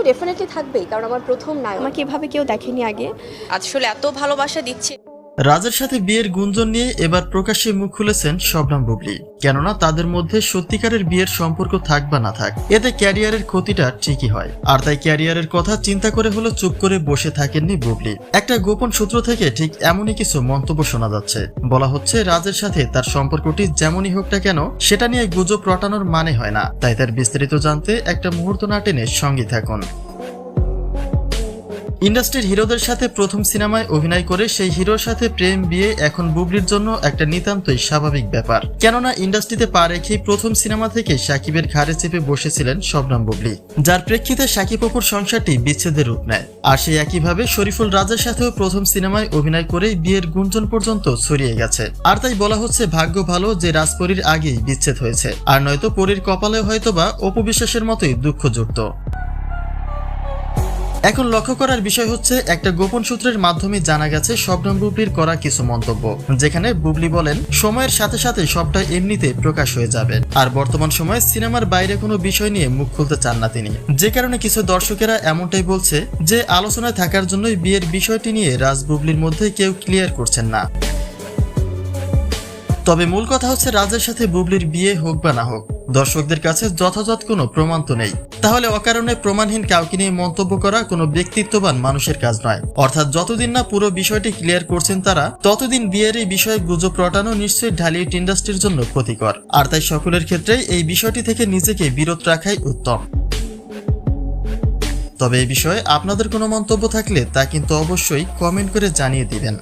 তো ডেফিনেটলি থাকবেই কারণ আমার প্রথম নায়ক। আমাকে এভাবে কেউ দেখেনি আগে। আসলে এত ভালোবাসা দিচ্ছে। রাজের সাথে বিয়ের গুঞ্জন নিয়ে এবার প্রকাশ্যে মুখ খুলেছেন শবনাম বুবলি। কেননা তাদের মধ্যে সত্যিকারের বিয়ের সম্পর্ক থাক বা না থাক, এতে ক্যারিয়ারের ক্ষতিটা ঠিকই হয়। আর তাই ক্যারিয়ারের কথা চিন্তা করে হলো চুপ করে বসে থাকেননি বুবলি। একটা গোপন সূত্র থেকে ঠিক এমনই কিছু মন্তব্য শোনা যাচ্ছে। বলা হচ্ছে, রাজের সাথে তার সম্পর্কটি যেমনই হোক না কেন, সেটা নিয়ে গুজব রটানোর মানে হয় না। তাই তার বিস্তারিত জানতে একটা মুহূর্ত না টেনে সঙ্গী থাকুন। ইন্ডাস্ট্রির হিরোদের সাথে প্রথম সিনেমায় অভিনয় করে সেই হিরোর সাথে প্রেম, বিয়ে এখন বুবলির জন্য একটা নিতান্তই স্বাভাবিক ব্যাপার। কেননা ইন্ডাস্ট্রিতে পা রেখেই প্রথম সিনেমা থেকে সাকিবের ঘাড়ে চেপে বসেছিলেন শবনম বুবলি। যার প্রেক্ষিতে সাকিব অপুর সংসারটি বিচ্ছেদের রূপ নেয়। আর সেই একইভাবে শরীফুল রাজের সাথেও প্রথম সিনেমায় অভিনয় করেই বিয়ের গুঞ্জন পর্যন্ত ছড়িয়ে গেছে। আর তাই বলা হচ্ছে ভাগ্য ভালো যে রাজপরীর আগেই বিচ্ছেদ হয়েছে। আর নয়তো পরীর কপালে হয়তোবা অপবিশ্বাসের মতোই দুঃখ জুড়ত এখন লক্ষ্য করার বিষয় হচ্ছে, একটা গোপন সূত্রের মাধ্যমে জানা গেছে শবনম বুবলির করা কিছু মন্তব্য, যেখানে বুবলি বলেন, সময়ের সাথে সাথে সবটা এমনিতে প্রকাশ হয়ে যাবে। আর বর্তমান সময়ে সিনেমার বাইরে কোনো বিষয় নিয়ে মুখ খুলতে চান না তিনি। যে কারণে কিছু দর্শকেরা এমনটাই বলছে, যে আলোচনায় থাকার জন্যই বিয়ের বিষয়টি নিয়ে রাজ বুবলির মধ্যে কেউ ক্লিয়ার করছেন না। তবে মূল কথা হচ্ছে, রাজের সাথে বুবলির বিয়ে হোক বা না হোক দর্শকদের কাছে যথাযথ কোনো প্রমাণ তো নেই। তাহলে অকারণে প্রমাণহীন কাউকে নিয়ে মন্তব্য করা কোনো ব্যক্তিত্ববান মানুষের কাজ নয়। অর্থাৎ যতদিন না পুরো বিষয়টি ক্লিয়ার করছেন তারা, ততদিন বিয়ের এই বিষয়ে গুজব রটানো নিশ্চয়ই ঢালিউড ইন্ডাস্ট্রির জন্য ক্ষতিকর। আর তাই সকলের ক্ষেত্রেই এই বিষয়টি থেকে নিজেকে বিরত রাখাই উত্তম। তবে এই বিষয়ে আপনাদের কোনো মন্তব্য থাকলে তা কিন্তু অবশ্যই কমেন্ট করে জানিয়ে দিবেন।